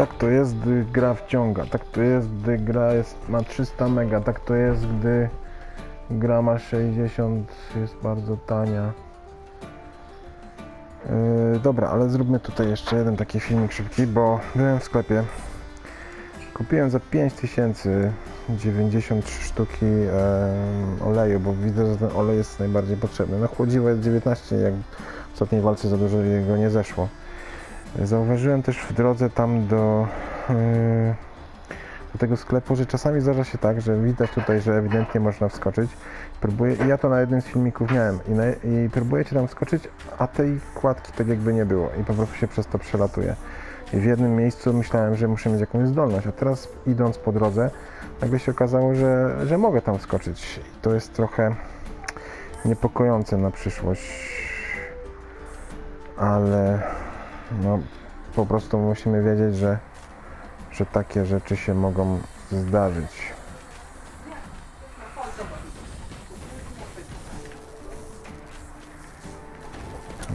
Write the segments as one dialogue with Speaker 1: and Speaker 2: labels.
Speaker 1: Tak to jest, gdy gra wciąga. Tak to jest, gdy gra jest, ma 300 mega. Tak to jest, gdy gra ma 60, jest bardzo tania. Yy, dobra, ale zróbmy tutaj jeszcze jeden taki filmik szybki, bo byłem w sklepie. Kupiłem za 5000 93 sztuki oleju, bo widzę, że ten olej jest najbardziej potrzebny. No chłodziło jest 19, jak w ostatniej walce za dużo jego nie zeszło. Zauważyłem też w drodze tam do, yy, do tego sklepu, że czasami zdarza się tak, że widać tutaj, że ewidentnie można wskoczyć. Próbuję, ja to na jednym z filmików miałem i, na, i próbujecie tam wskoczyć, a tej kładki tak jakby nie było i po prostu się przez to przelatuje. I w jednym miejscu myślałem, że muszę mieć jakąś zdolność, a teraz idąc po drodze, nagle się okazało, że, że mogę tam skoczyć. I to jest trochę niepokojące na przyszłość, ale no, po prostu musimy wiedzieć, że, że takie rzeczy się mogą zdarzyć.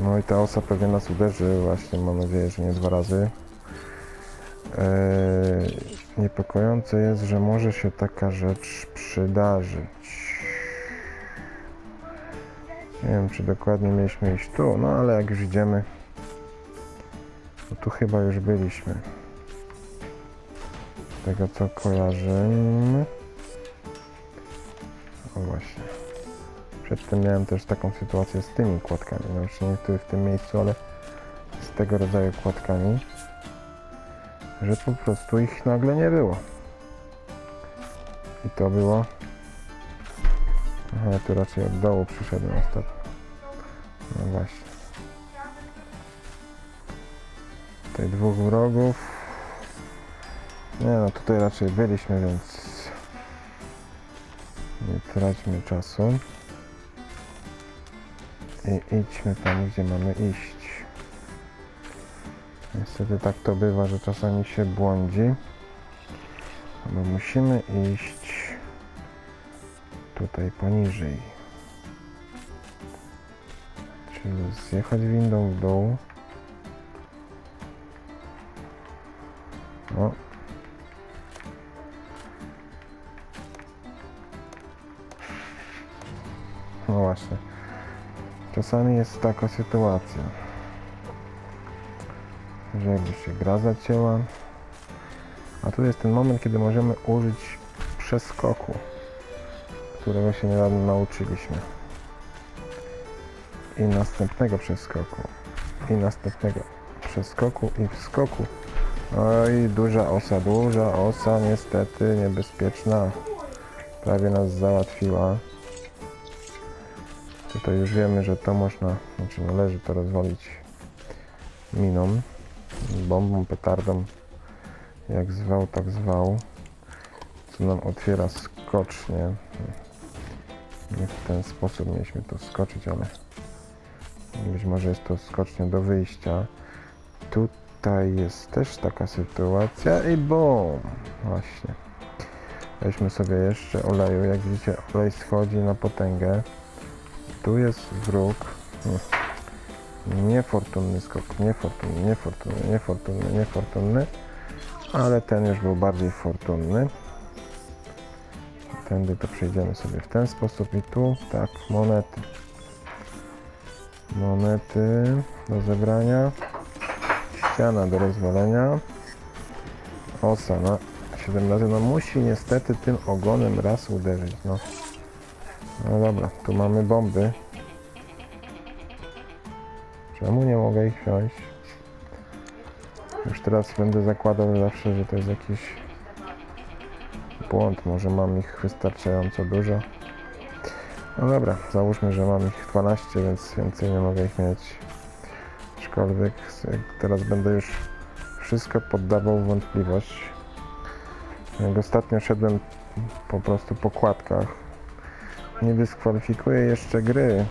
Speaker 1: No i ta osa pewnie nas uderzy, właśnie mam nadzieję, że nie dwa razy. Eee, niepokojące jest, że może się taka rzecz przydarzyć. Nie wiem, czy dokładnie mieliśmy iść tu, no ale jak już idziemy, to tu chyba już byliśmy. Z tego co kojarzę. O właśnie. Przedtem miałem też taką sytuację z tymi kładkami. No już nie tu w tym miejscu, ale z tego rodzaju kładkami, że po prostu ich nagle nie było. I to było. Aha, tu raczej od dołu przyszedłem ostatnio. No właśnie. Tutaj dwóch wrogów. Nie no, tutaj raczej byliśmy, więc nie traćmy czasu. I idźmy tam, gdzie mamy iść. Niestety tak to bywa, że czasami się błądzi. Bo musimy iść tutaj poniżej. Czyli zjechać windą w dół. No właśnie. Czasami jest taka sytuacja, że jakby się gra zacięła, a tu jest ten moment, kiedy możemy użyć przeskoku, którego się niedawno nauczyliśmy. I następnego przeskoku, i następnego przeskoku i wskoku. Oj, duża osa, duża osa, niestety niebezpieczna. Prawie nas załatwiła. Tutaj już wiemy, że to można, znaczy należy to rozwalić miną, bombą, petardą, jak zwał, tak zwał, co nam otwiera skocznie. Nie w ten sposób mieliśmy to skoczyć, ale być może jest to skocznie do wyjścia. Tutaj jest też taka sytuacja i bum! Właśnie. Weźmy sobie jeszcze oleju. Jak widzicie, olej schodzi na potęgę. Tu jest wróg. Niefortunny skok, niefortunny, niefortunny, niefortunny, niefortunny. Ale ten już był bardziej fortunny. Tędy to przejdziemy sobie w ten sposób i tu, tak, monety. Monety do zebrania. Ściana do rozwalenia. Osa na 7 razy. No musi niestety tym ogonem raz uderzyć. No. No dobra, tu mamy bomby. Czemu nie mogę ich wziąć? Już teraz będę zakładał zawsze, że to jest jakiś błąd. Może mam ich wystarczająco dużo. No dobra, załóżmy, że mam ich 12, więc więcej nie mogę ich mieć. Aczkolwiek teraz będę już wszystko poddawał wątpliwość. Jak ostatnio szedłem po prostu po kładkach, nie dyskwalifikuję jeszcze gry,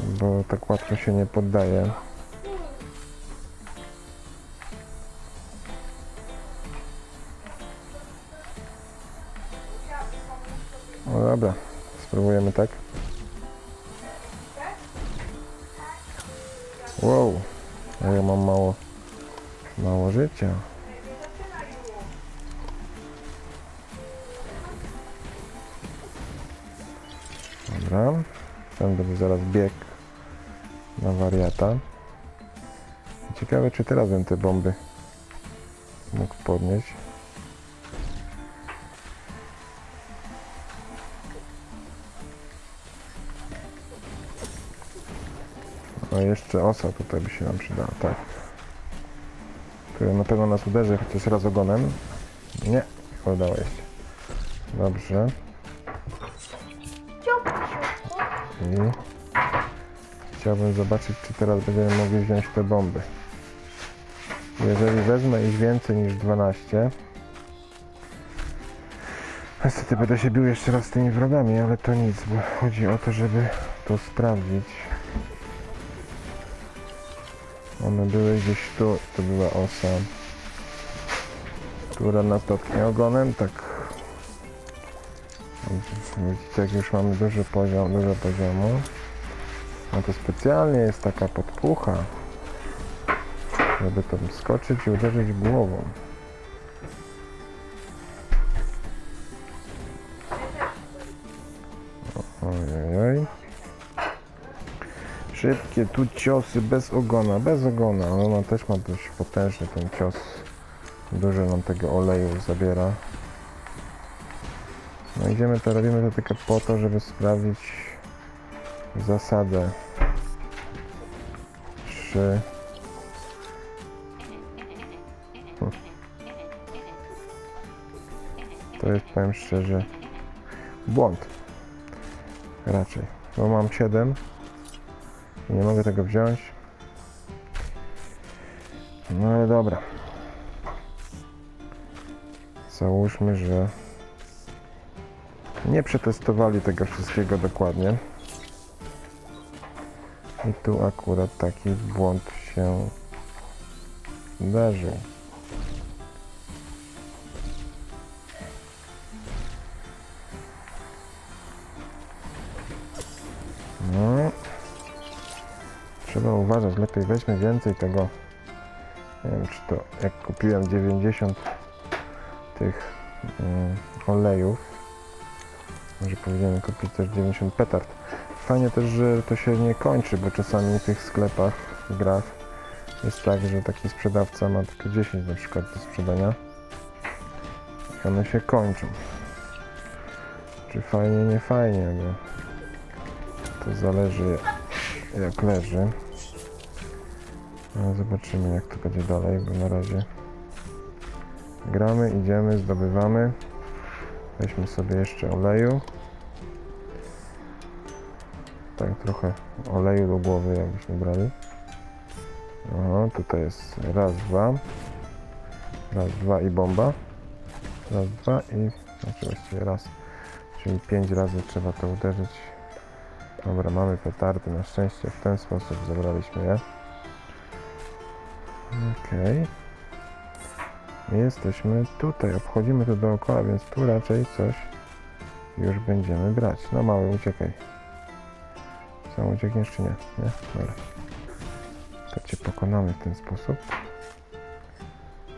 Speaker 1: bo tak łatwo się nie poddaje. No dobra, spróbujemy tak. Wow, ja mam mało Mało życia. Dobra. Ten będzie zaraz bieg na wariata. Ciekawe, czy teraz bym te bomby mógł podnieść. A jeszcze osa tutaj by się nam przydała, tak. Który na pewno nas uderzy chociaż raz ogonem. Nie, nie udało się. Dobrze. Chciałbym zobaczyć, czy teraz będziemy mogli wziąć te bomby. Jeżeli wezmę ich więcej niż 12, niestety będę się bił jeszcze raz z tymi wrogami, ale to nic, bo chodzi o to, żeby to sprawdzić. One były gdzieś tu, to była osa, która nas dotknie ogonem, tak. Widzicie, jak już mamy duży poziom, dużo poziomu. No to specjalnie jest taka podpucha, żeby tam skoczyć i uderzyć głową. Ojej. Szybkie tu ciosy bez ogona, bez ogona. Ona też ma dość potężny ten cios. Dużo nam tego oleju zabiera. No idziemy to, robimy to tylko po to, żeby sprawdzić zasadę. Trzy. Hm. To jest, powiem szczerze, błąd. Raczej. Bo mam 7. Nie mogę tego wziąć. No ale dobra. Załóżmy, że nie przetestowali tego wszystkiego dokładnie. I tu akurat taki błąd się zdarzył. No. Trzeba uważać, lepiej weźmy więcej tego. Nie wiem, czy to jak kupiłem 90 tych mm, olejów. Może powinienem kupić też 90 petard. Fajnie też, że to się nie kończy, bo czasami w tych sklepach, w grach jest tak, że taki sprzedawca ma tylko 10 na przykład do sprzedania. I one się kończą. Czy fajnie, nie fajnie, bo to zależy jak leży. No, zobaczymy jak to będzie dalej, bo na razie gramy, idziemy, zdobywamy. Weźmy sobie jeszcze oleju. Tak, trochę oleju do głowy jakbyśmy brali. O, tutaj jest raz, dwa. Raz, dwa i bomba. Raz, dwa i... Znaczy właściwie raz. Czyli pięć razy trzeba to uderzyć. Dobra, mamy petardy. Na szczęście w ten sposób zabraliśmy je. Okej. I Jesteśmy tutaj, obchodzimy to dookoła, więc tu raczej coś już będziemy brać. No mały, uciekaj. Sam uciekniesz czy nie? Nie? Dobra. To cię pokonamy w ten sposób.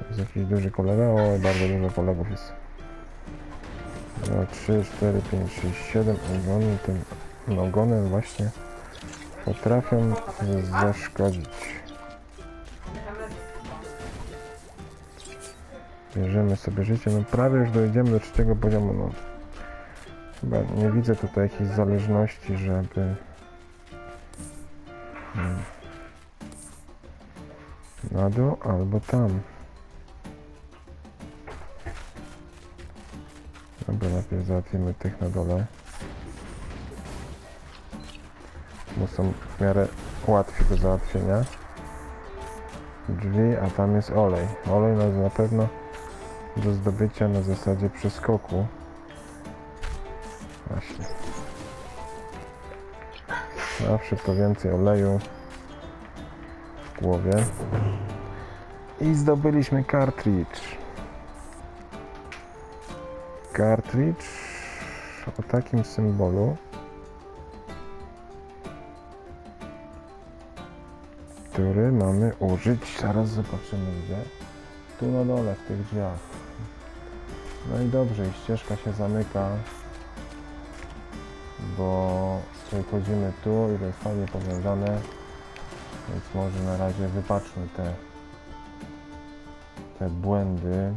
Speaker 1: Jest jakiś duży kolega? O, bardzo dużo kolegów jest. 2, 3, 4, 5, 6, 7 ogony tym ogonem właśnie potrafią zaszkodzić. Bierzemy sobie życie, no prawie już dojdziemy do trzeciego poziomu, no. Chyba nie widzę tutaj jakiejś zależności, żeby... Hmm. Na dół albo tam. Dobra, najpierw załatwimy tych na dole. Bo są w miarę łatwi do załatwienia. Drzwi, a tam jest olej. Olej nas na pewno do zdobycia na zasadzie przeskoku. Właśnie. Zawsze po więcej oleju w głowie. I zdobyliśmy cartridge. Cartridge o takim symbolu. który mamy użyć. Zaraz zobaczymy gdzie. Tu na dole, w tych drzwiach. No i dobrze, i ścieżka się zamyka, bo przechodzimy tu i to jest fajnie powiązane, więc może na razie wypatrzmy te, te błędy,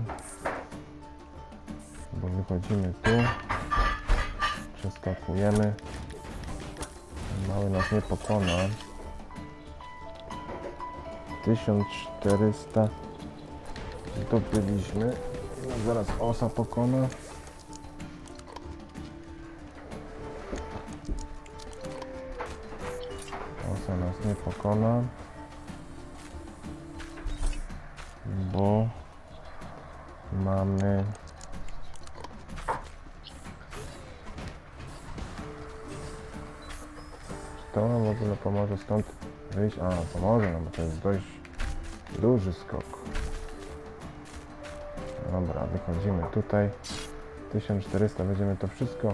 Speaker 1: bo wychodzimy tu, przeskakujemy, mały nas nie pokona, 1400 zdobyliśmy. No, zaraz osa pokona. Osa nas nie pokona. Bo mamy to nam w ogóle pomoże stąd wyjść? A, pomoże nam, bo to jest dość duży skok. Dobra, wychodzimy tutaj. 1400 będziemy to wszystko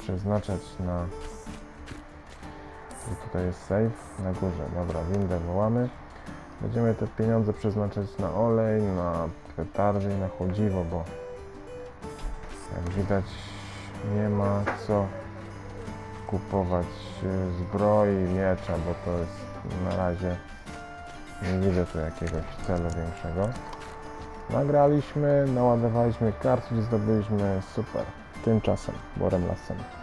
Speaker 1: przeznaczać na... I tutaj jest safe na górze. Dobra, windę wołamy. Będziemy te pieniądze przeznaczać na olej, na petardy i na chłodziwo, bo jak widać nie ma co kupować e, zbroi, miecza, bo to jest na razie nie widzę tu jakiegoś celu większego. Nagraliśmy, naładowaliśmy kart, zdobyliśmy super. Tymczasem, Borem Lasem.